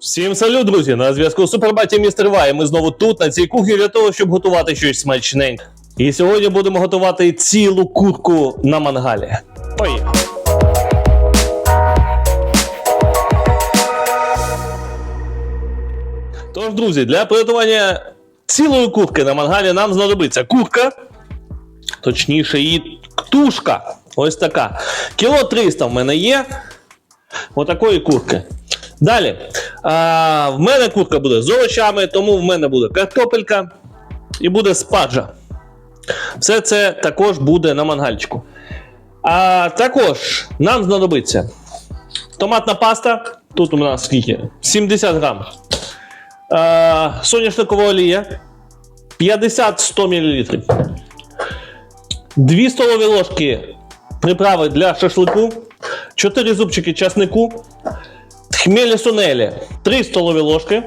Всім салют, друзі! На зв'язку Супербаті Містер Вай. Ми знову тут, на цій кухні, для того, щоб готувати щось смачненьке. І сьогодні будемо готувати цілу курку на мангалі. Поїхали! Тож, друзі, для приготування цілої курки на мангалі нам знадобиться курка, точніше, її ктушка. Ось така. Кіло 300 в мене є. Отакої курки. Далі. А, в мене курка буде з овочами, тому в мене буде картопелька і буде спаджа. Все це також буде на мангальчику. А також нам знадобиться томатна паста. Тут у нас скільки? 70 грам. А, соняшникова олія 50-100 мл. 2 столові ложки приправи для шашлику, 4 зубчики часнику, хмелі сунелі 3 столові ложки,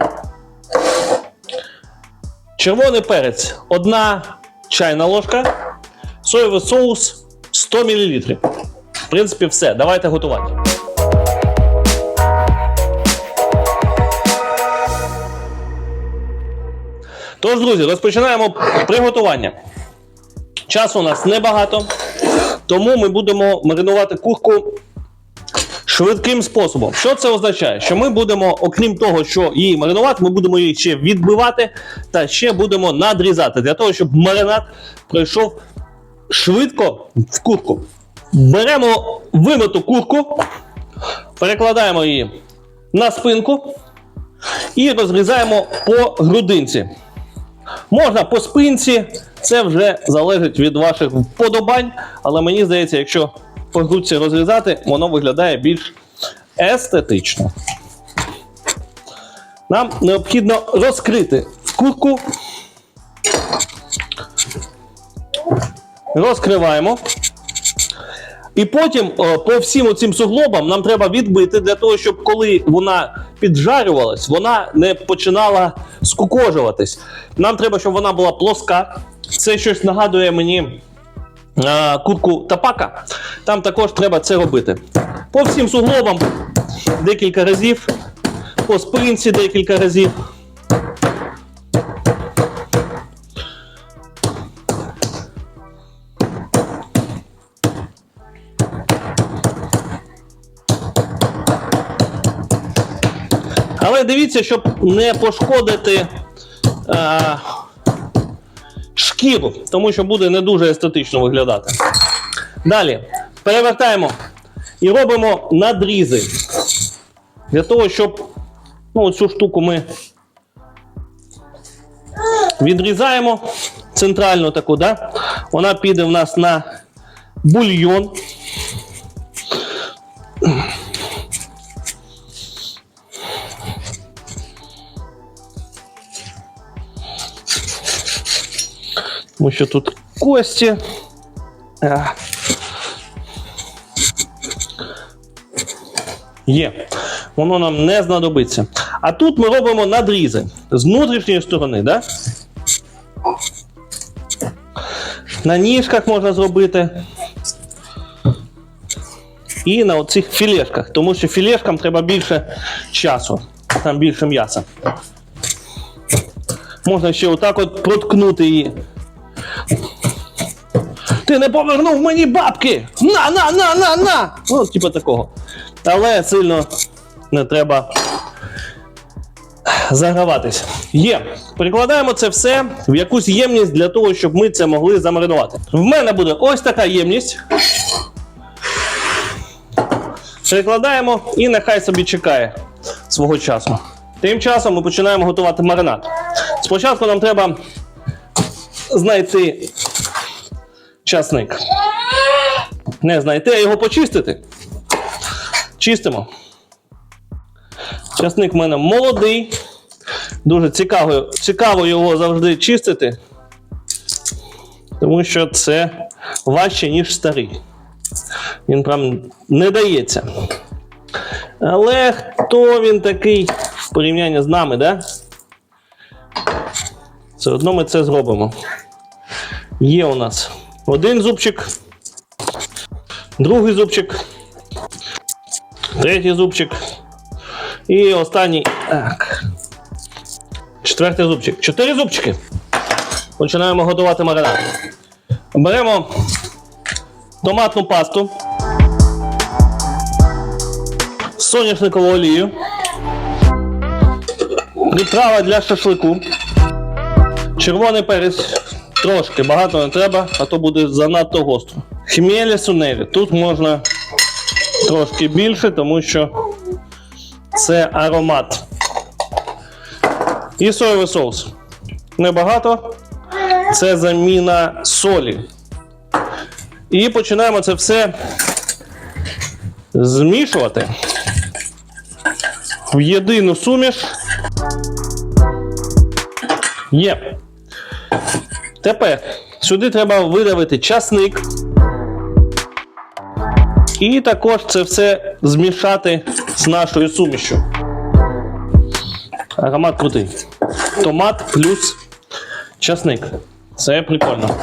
червоний перець 1 чайна ложка, соєвий соус 100 мл. В принципі, все. Давайте готувати. Тож, друзі, розпочинаємо приготування. Часу у нас небагато, тому ми будемо маринувати курку швидким способом. Що це означає? Що ми будемо, окрім того, що її маринувати, ми будемо її ще відбивати та ще будемо надрізати для того, щоб маринад пройшов швидко в курку. Беремо вимиту курку, перекладаємо її на спинку і розрізаємо по грудинці. Можна по спинці, це вже залежить від ваших вподобань, але мені здається, якщо по грудці розрізати, воно виглядає більш естетично. Нам необхідно розкрити курку. Розкриваємо. І потім о, по всім цим суглобам нам треба відбити для того, щоб коли вона піджарювалась, вона не починала скукожуватись. Нам треба, щоб вона була плоска. Це щось нагадує мені а, курку тапака. Там також треба це робити. По всім суглобам декілька разів, по спинці декілька разів. Але дивіться, щоб не пошкодити а, шкіру, тому що буде не дуже естетично виглядати. Далі перевертаємо і робимо надрізи. Для того, щоб ну, цю штуку ми відрізаємо центральну таку, да? вона піде в нас на бульйон. Тому що тут кості. А. Є. Воно нам не знадобиться. А тут ми робимо надрізи з внутрішньої сторони, да? На ніжках можна зробити. І на оцих філешках, тому що філешкам треба більше часу, там більше м'яса. Можна ще отак от проткнути її. Ти не повернув мені бабки! На, на, на, на, на! Ну, типу такого. Але сильно не треба заграватись. Є. Перекладаємо це все в якусь ємність для того, щоб ми це могли замаринувати. В мене буде ось така ємність. Перекладаємо і нехай собі чекає свого часу. Тим часом ми починаємо готувати маринад. Спочатку нам треба знайти часник. Не знайти, а його почистити. Чистимо. Часник в мене молодий. Дуже цікаво, цікаво його завжди чистити. Тому що це важче, ніж старий. Він прям не дається. Але хто він такий в порівнянні з нами, да? Все одно ми це зробимо. Є у нас один зубчик, другий зубчик, третій зубчик І останній. Так. Четвертий зубчик. Чотири зубчики. Починаємо готувати маринад. Беремо томатну пасту, соняшникову олію, приправа для шашлику, червоний перець. Трошки багато не треба, а то буде занадто гостро. Хмелі сунелі. Тут можна трошки більше, тому що це аромат. І соєвий соус. Небагато. Це заміна солі. І починаємо це все змішувати в єдину суміш. Є. Тепер сюди треба видавити часник. І також це все змішати з нашою сумішю. Аромат крутий. Томат плюс часник. Це прикольно.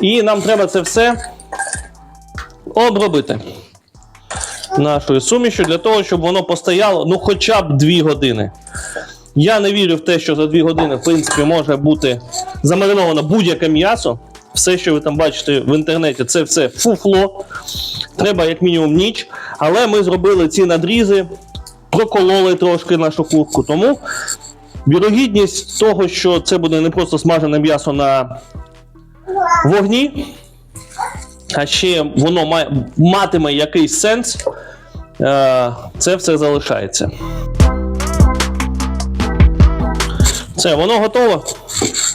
І нам треба це все обробити нашою сумішю для того, щоб воно постояло ну, хоча б 2 години. Я не вірю в те, що за 2 години, в принципі, може бути замариновано будь-яке м'ясо. Все, що ви там бачите в інтернеті, це все фуфло. Треба як мінімум ніч. Але ми зробили ці надрізи, прокололи трошки нашу курку. Тому вірогідність того, що це буде не просто смажене м'ясо на вогні, а ще воно має, матиме якийсь сенс, е, це все залишається. Все, воно готово.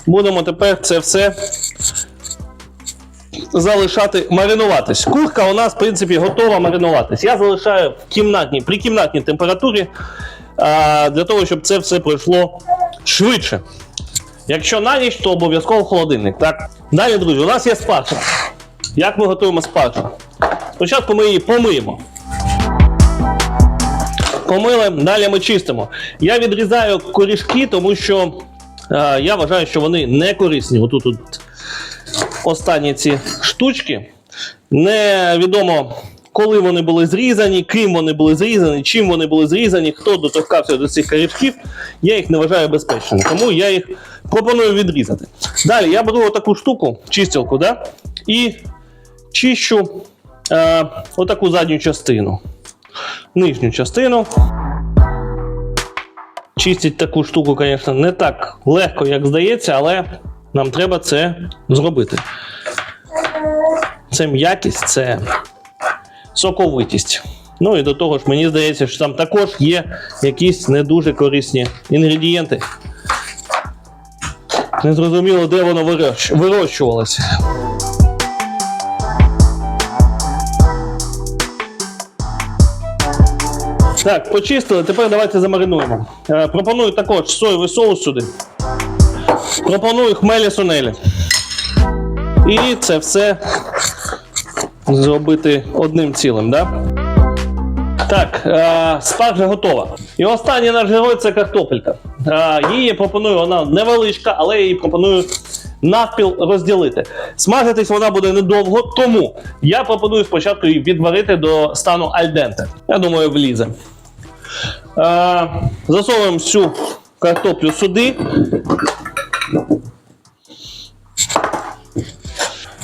Будемо тепер це все залишати маринуватись. Курка у нас, в принципі, готова маринуватись. Я залишаю в кімнатній, при кімнатній температурі а, для того, щоб це все пройшло швидше. Якщо на ніч, то обов'язково холодильник. Так? Далі, друзі, у нас є спаржа. Як ми готуємо спаржу? Спочатку ми її помиємо. Помили, далі ми чистимо. Я відрізаю корішки, тому що е, я вважаю, що вони не корисні. Отут от останні ці штучки. Невідомо, коли вони були зрізані, ким вони були зрізані, чим вони були зрізані, хто доторкався до цих корішків. Я їх не вважаю безпечними, тому я їх пропоную відрізати. Далі я беру отаку штуку, чистілку, да? і чищу е, отаку задню частину. Нижню частину. Чистить таку штуку, звісно, не так легко, як здається, але нам треба це зробити. Це м'якість, це соковитість. Ну і до того ж, мені здається, що там також є якісь не дуже корисні інгредієнти. Незрозуміло, де воно вирощувалося. Так, почистили, тепер давайте замаринуємо. Е, пропоную також соєвий соус сюди. Пропоную хмелі сунелі. І це все зробити одним цілим, да? Так, е, спаржа готова. І останній наш герой це картопелька. Е, її пропоную, вона невеличка, але я її пропоную навпіл розділити. Смажитись вона буде недовго, тому я пропоную спочатку її відварити до стану альденте. Я думаю, влізе. Е, засовуємо всю картоплю сюди.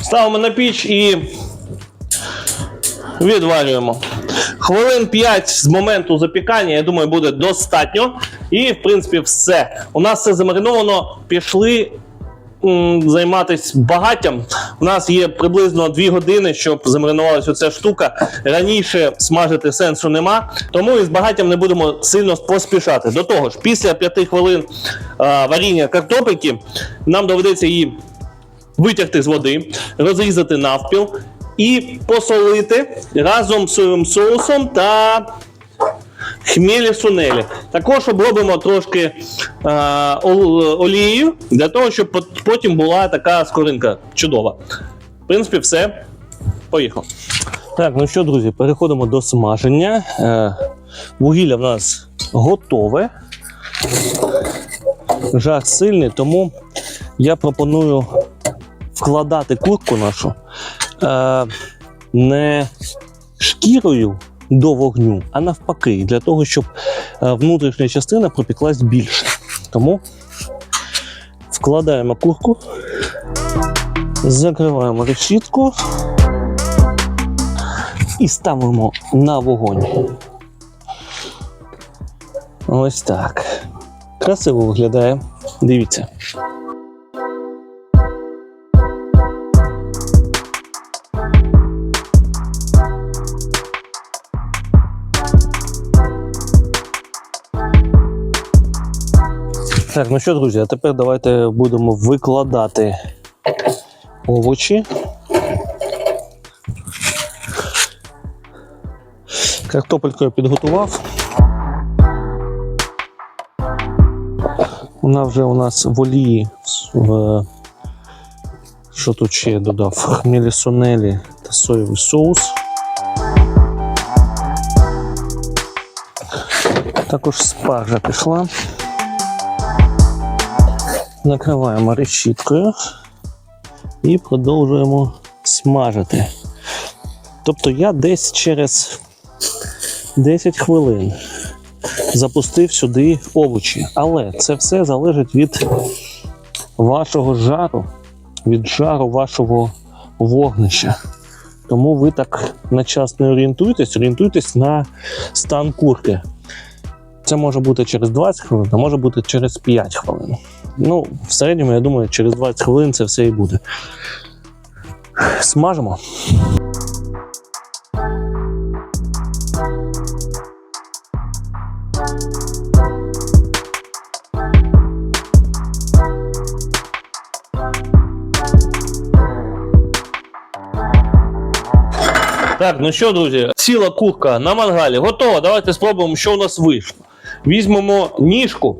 Ставимо на піч і відварюємо. Хвилин 5 з моменту запікання, я думаю, буде достатньо. І, в принципі, все. У нас все замариновано. Пішли займатися багаттям. У нас є приблизно 2 години, щоб замаринувалася оця штука. Раніше смажити сенсу нема, тому і з багаттям не будемо сильно поспішати. До того ж, після 5 хвилин а, варіння картопельки нам доведеться її витягти з води, розрізати навпіл і посолити разом з соєвим соусом та хмелі сунелі. Також обробимо трошки е, олією для того, щоб потім була така скоринка чудова. В принципі, все. Поїхав. Так, ну що, друзі, переходимо до смаження. Е, вугілля в нас готове. Жар сильний, тому я пропоную вкладати курку нашу е, не шкірою до вогню, а навпаки, для того, щоб е, внутрішня частина пропіклась більше. Тому вкладаємо курку, закриваємо решітку і ставимо на вогонь. Ось так. Красиво виглядає. Дивіться. Так, ну що, друзі, а тепер давайте будемо викладати овочі. Картопельку я підготував. Вона вже у нас в олії в що тут ще я додав? Хмілі сунелі та соєвий соус. Також спаржа пішла. Накриваємо решіткою і продовжуємо смажити. Тобто я десь через 10 хвилин запустив сюди овочі. Але це все залежить від вашого жару, від жару вашого вогнища. Тому ви так на час не орієнтуєтесь, орієнтуйтесь на стан курки. Це може бути через 20 хвилин, а може бути через 5 хвилин. Ну, в середньому, я думаю, через 20 хвилин це все і буде. Смажимо. Так, ну що, друзі, ціла курка на мангалі готова. Давайте спробуємо, що у нас вийшло. Візьмемо ніжку.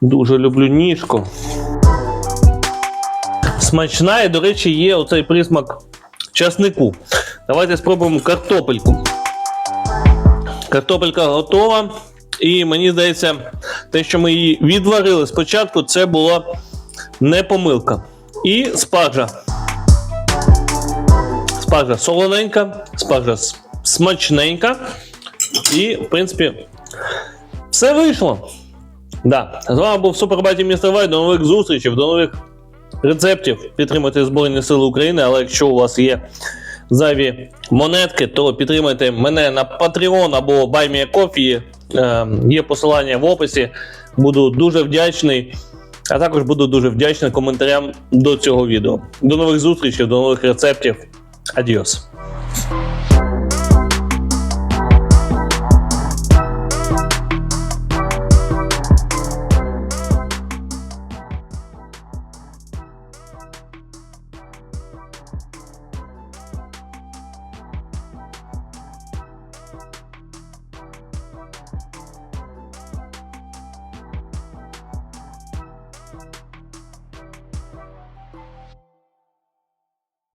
Дуже люблю ніжку. Смачна і, до речі, є оцей присмак часнику. Давайте спробуємо картопельку. Картопелька готова. І мені здається, те, що ми її відварили спочатку, це була не помилка. І спаржа. Спаржа солоненька, спаржа смачненька. І, в принципі, все вийшло. Да. З вами був Супербаті Містер Вай. До нових зустрічей, до нових рецептів. Підтримуйте Збройні Сили України, але якщо у вас є зайві монетки, то підтримайте мене на Patreon або BuyMeACoffee. Е, є посилання в описі. Буду дуже вдячний. А також буду дуже вдячний коментарям до цього відео. До нових зустрічей, до нових рецептів. Адіос.